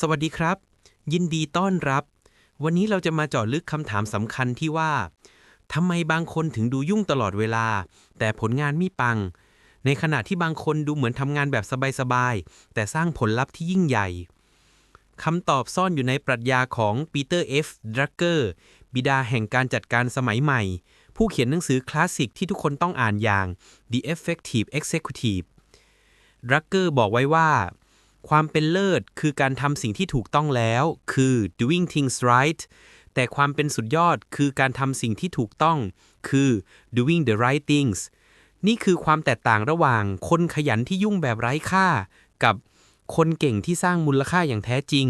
สวัสดีครับ ยินดีต้อนรับ วันนี้เราจะมาเจาะลึกคำถามสำคัญที่ว่าทำไมบางคนถึงดูยุ่งตลอดเวลา แต่ผลงานไม่ปัง ในขณะที่บางคนดูเหมือนทำงานแบบสบายๆ แต่สร้างผลลัพธ์ที่ยิ่งใหญ่คำตอบซ่อนอยู่ในปรัชญาของปีเตอร์เอฟดรักเกอร์บิดาแห่งการจัดการสมัยใหม่ ผู้เขียนหนังสือคลาสสิกที่ทุกคนต้องอ่านอย่าง The Effective Executive ดรักเกอร์บอกไว้ว่า ความเป็นเลิศคือการทำสิ่งที่ถูกต้องแล้ว คือ doing things right แต่ความเป็นสุดยอดคือการทำสิ่งที่ถูกต้อง คือ doing the right things นี่คือความแตกต่างระหว่างคนขยันที่ยุ่งแบบไร้ค่า กับคนเก่งที่สร้างมูลค่าอย่างแท้จริง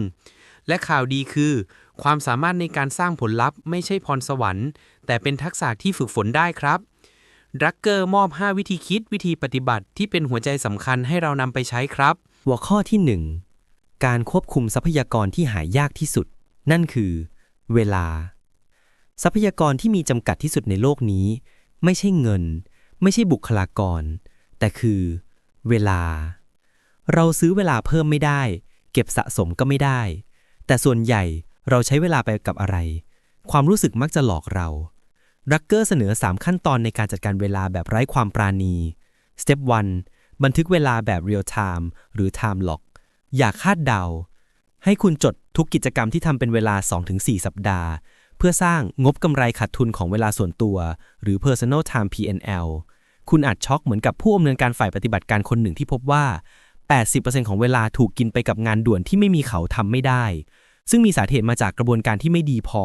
และข่าวดีคือ ความสามารถในการสร้างผลลัพธ์ไม่ใช่พรสวรรค์ แต่เป็นทักษะที่ฝึกฝนได้ครับรักเกอร์มอบ 5 วิธีคิดวิธีปฏิบัติที่เป็นหัวใจสำคัญให้เรานำไปใช้ครับ หัวข้อที่ 1 การควบคุมทรัพยากรที่หายากที่สุด นั่นคือ เวลา ทรัพยากรที่มีจำกัดที่สุดในโลกนี้ ไม่ใช่เงิน ไม่ใช่บุคลากร แต่คือ เวลา เราซื้อเวลาเพิ่มไม่ได้ เก็บสะสมก็ไม่ได้ แต่ส่วนใหญ่เราใช้เวลาไปกับอะไร ความรู้สึกมักจะหลอกเรารักเกอร์เสนอ 3 ขั้นตอนในการจัดการเวลาแบบไร้ความปราณี Step 1 บันทึกเวลาแบบ Real Time หรือ Time Lock อย่าคาดเดา ให้คุณจดทุกกิจกรรมที่ทำเป็นเวลา 2-4 สัปดาห์ เพื่อสร้างงบกำไรขาดทุนของเวลาส่วนตัว หรือ Personal Time P&L คุณอาจช็อกเหมือนกับผู้อำนวยการฝ่ายปฏิบัติการคนหนึ่งที่พบว่า 80%ของเวลาถูกกินไปกับงานด่วนที่ไม่มีเขาทำไม่ได้ ซึ่งมีสาเหตุมาจากกระบวนการที่ไม่ดีพอ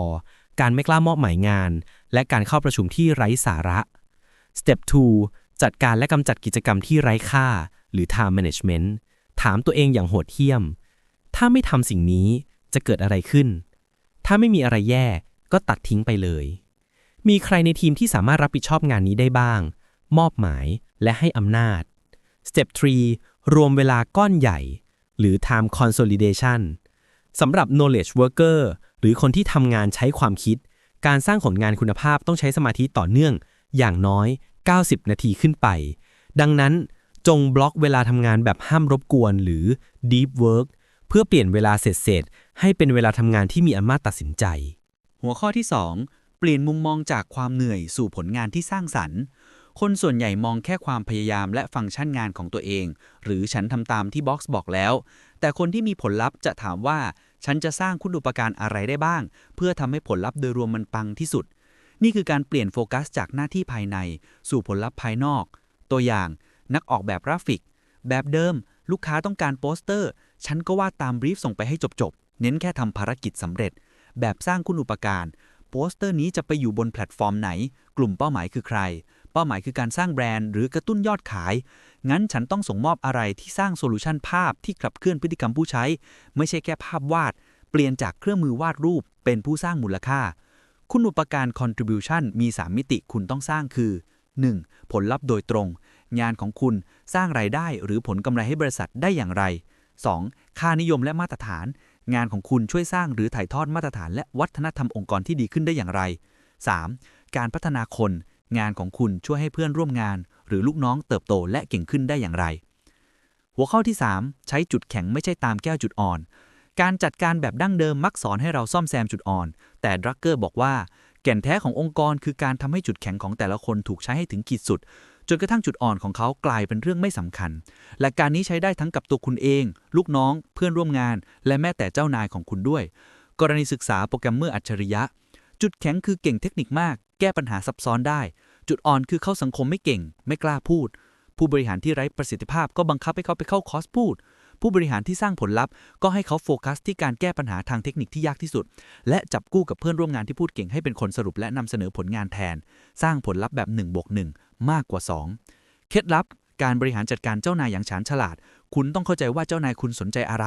การไม่กล้ามอบหมายงาน และการเข้าประชุมที่ไร้สาระ Step 2 จัดการและกำจัดกิจกรรมที่ไร้ค่า หรือ time management ถามตัวเองอย่างโหดเหี้ยม ถ้าไม่ทำสิ่งนี้จะเกิดอะไรขึ้น ถ้าไม่มีอะไรแย่ก็ตัดทิ้งไปเลย มีใครในทีมที่สามารถรับผิดชอบงานนี้ได้บ้าง มอบหมายและให้อำนาจ Step 3 รวมเวลาก้อนใหญ่ หรือ time consolidation สำหรับ knowledge worker หรือคนที่ทำงานใช้ความคิด การสร้างผลงานคุณภาพต้องใช้สมาธิต่อเนื่อง อย่างน้อย 90 นาทีขึ้นไป ดังนั้นจงบล็อกเวลาทำงานแบบห้ามรบกวนหรือ deep work เพื่อเปลี่ยนเวลาเสร็จๆให้เป็นเวลาทำงานที่มีอำนาจตัดสินใจ หัวข้อที่ 2 เปลี่ยนมุมมองจากความเหนื่อยสู่ผลงานที่สร้างสรรค์คนส่วนใหญ่มองแค่ความพยายามและฟังก์ชันงานของตัวเอง หรือฉันทำตามที่บ็อกซ์บอกแล้ว แต่คนที่มีผลลัพธ์จะถามว่า ฉันจะสร้างคุณอุปการอะไรได้บ้าง เพื่อทำให้ผลลัพธ์โดยรวมมันปังที่สุด นี่คือการเปลี่ยนโฟกัสจากหน้าที่ภายใน สู่ผลลัพธ์ภายนอก ตัวอย่างนักออกแบบกราฟิก แบบเดิม ลูกค้าต้องการโปสเตอร์ ฉันก็วาดตามบรีฟส่งไปให้จบๆ เน้นแค่ทำภารกิจสำเร็จ แบบสร้างคุณอุปการโปสเตอร์นี้จะไปอยู่บนแพลตฟอร์มไหน กลุ่มเป้าหมายคือใคร เป้าหมายคือการสร้างแบรนด์หรือกระตุ้นยอดขาย งั้นฉันต้องส่งมอบอะไรที่สร้างโซลูชันภาพที่ขับเคลื่อนพฤติกรรมผู้ใช้ ไม่ใช่แค่ภาพวาด เปลี่ยนจากเครื่องมือวาดรูปเป็นผู้สร้างมูลค่า คุณอุปการ contribution มี 3 มิติคุณต้องสร้างคือ 1. ผลลัพธ์โดยตรง งานของคุณสร้างรายได้หรือผลกำไรให้บริษัทได้อย่างไร 2. ค่านิยมและมาตรฐาน งานของคุณช่วยสร้างหรือถ่ายทอดมาตรฐานและวัฒนธรรมองค์กรที่ดีขึ้นได้อย่างไร 3. การพัฒนาคน งานของคุณช่วยให้เพื่อนร่วมงาน หรือลูกน้องเติบโตและเก่งขึ้นได้อย่างไร หัวข้อที่ 3 ใช้จุดแข็งไม่ใช่ตามแก้วจุดอ่อน การจัดการแบบดั้งเดิมมักสอนให้เราซ่อมแซมจุดอ่อน แต่ดรักเกอร์บอกว่า แก่นแท้ขององค์กรคือการทำให้จุดแข็งของแต่ละคนถูกใช้ให้ถึงขีดสุด จนกระทั่งจุดอ่อนของเขากลายเป็นเรื่องไม่สำคัญ และการนี้ใช้ได้ทั้งกับตัวคุณเอง ลูกน้อง เพื่อนร่วมงาน และแม้แต่เจ้านายของคุณด้วย กรณีศึกษาโปรแกรมเมอร์อัจฉริยะ จุดแข็งคือเก่งเทคนิคมาก แก้ปัญหาซับซ้อนได้ จุดอ่อนคือเข้าสังคมไม่เก่ง ไม่กล้าพูด ผู้บริหารที่ไร้ประสิทธิภาพก็บังคับให้เขาไปเข้าคอร์สพูด ผู้บริหารที่สร้างผลลัพธ์ก็ให้เขาโฟกัสที่การแก้ปัญหาทางเทคนิคที่ยากที่สุด และจับกู้กับเพื่อนร่วมงานที่พูดเก่งให้เป็นคนสรุปและนำเสนอผลงานแทน สร้างผลลัพธ์แบบ1บวก1มากกว่า 2 เคล็ดลับการบริหารจัดการเจ้านายอย่างฉานฉลาด คุณต้องเข้าใจว่าเจ้านายคุณสนใจอะไร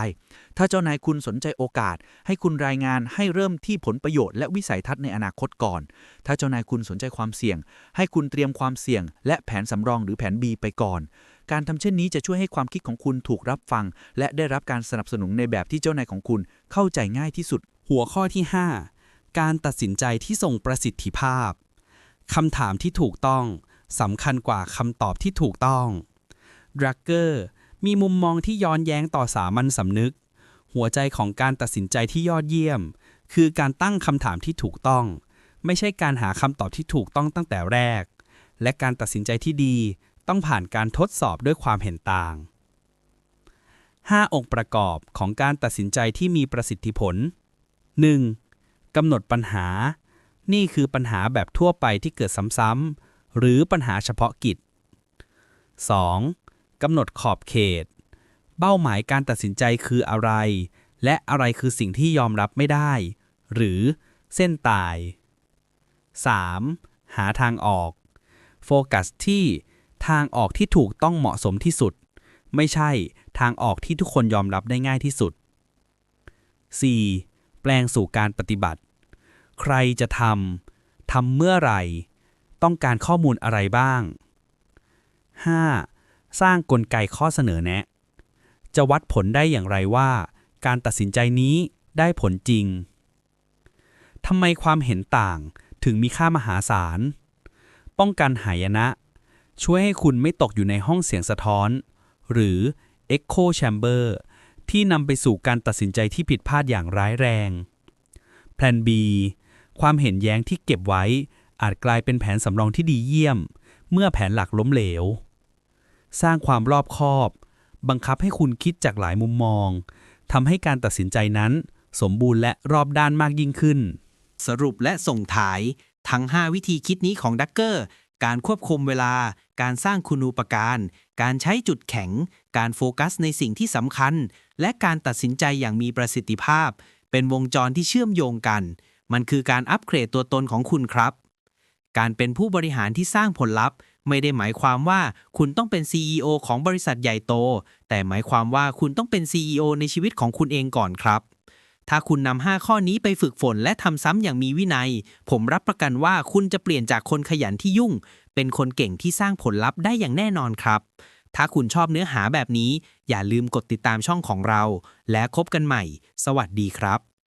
ถ้าเจ้านายคุณสนใจโอกาส ให้คุณรายงานให้เริ่มที่ผลประโยชน์และวิสัยทัศน์ในอนาคตก่อน ถ้าเจ้านายคุณสนใจความเสี่ยง ให้คุณเตรียมความเสี่ยง และแผนสำรองหรือแผน B ไปก่อน การทำเช่นนี้จะช่วยให้ความคิดของคุณถูกรับฟัง และได้รับการสนับสนุนในแบบที่เจ้านายของคุณเข้าใจง่ายที่สุด หัวข้อที่ 5 การตัดสินใจที่ทรงประสิทธิภาพคำถามที่ถูกต้องสำคัญกว่าคำตอบที่ถูกต้องดรักเกอร์มีมุมมองที่ย้อนแย้งต่อสามัญสำนึก หัวใจของการตัดสินใจที่ยอดเยี่ยม คือการตั้งคำถามที่ถูกต้อง ไม่ใช่การหาคำตอบที่ถูกต้องตั้งแต่แรก และการตัดสินใจที่ดี ต้องผ่านการทดสอบด้วยความเห็นต่าง 5 องค์ประกอบของการตัดสินใจที่มีประสิทธิผล 1. กำหนดปัญหา นี่คือปัญหาแบบทั่วไปที่เกิดซ้ำๆ หรือปัญหาเฉพาะกิจ 2. กำหนดขอบเขต เป้าหมายการตัดสินใจคืออะไร และอะไรคือสิ่งที่ยอมรับไม่ได้ หรือเส้นตาย 3. หาทางออก โฟกัสที่ ทางออกที่ถูกต้องเหมาะสมที่สุด ไม่ใช่ทางออกที่ทุกคนยอมรับได้ง่ายที่สุด 4. แปลงสู่การปฏิบัติ ใครจะทำ ทำเมื่อไหร่ ต้องการข้อมูลอะไรบ้าง 5. สร้างกลไกข้อเสนอแนะ จะวัดผลได้อย่างไรว่า การตัดสินใจนี้ได้ผลจริง ทำไมความเห็นต่างถึงมีค่ามหาศาล ป้องกันหายนะ ช่วยให้คุณไม่ตกอยู่ในห้องเสียงสะท้อน หรือ Echo Chamber ที่นำไปสู่การตัดสินใจที่ผิดพลาดอย่างร้ายแรง แผน B ความเห็นแย้งที่เก็บไว้ อาจกลายเป็นแผนสำรองที่ดีเยี่ยม เมื่อแผนหลักล้มเหลว สร้างความรอบคอบ บังคับให้คุณคิดจากหลายมุมมองทำให้การตัดสินใจนั้น สมบูรณ์และรอบด้านมากยิ่งขึ้น สรุปและส่งท้าย ทั้ง 5 วิธีคิดนี้ของดักเกอร์ การควบคุมเวลา การสร้างคุณูปการ การใช้จุดแข็ง การโฟกัสในสิ่งที่สำคัญ และการตัดสินใจอย่างมีประสิทธิภาพ เป็นวงจรที่เชื่อมโยงกัน มันคือการอัปเกรดตัวตนของคุณครับ การเป็นผู้บริหารที่สร้างผลลัพธ์ ไม่ได้หมายความว่าคุณต้องเป็น CEO ของบริษัทใหญ่โต แต่หมายความว่าคุณต้องเป็น CEO ในชีวิตของคุณเองก่อนครับ ถ้าคุณนำ5ข้อนี้ไปฝึกฝนและทำซ้ำอย่างมีวินัย ผมรับประกันว่าคุณจะเปลี่ยนจากคนขยันที่ยุ่ง เป็นคนเก่งที่สร้างผลลัพธ์ได้อย่างแน่นอนครับ ถ้าคุณชอบเนื้อหาแบบนี้ อย่าลืมกดติดตามช่องของเรา และคบกันใหม่ สวัสดีครับ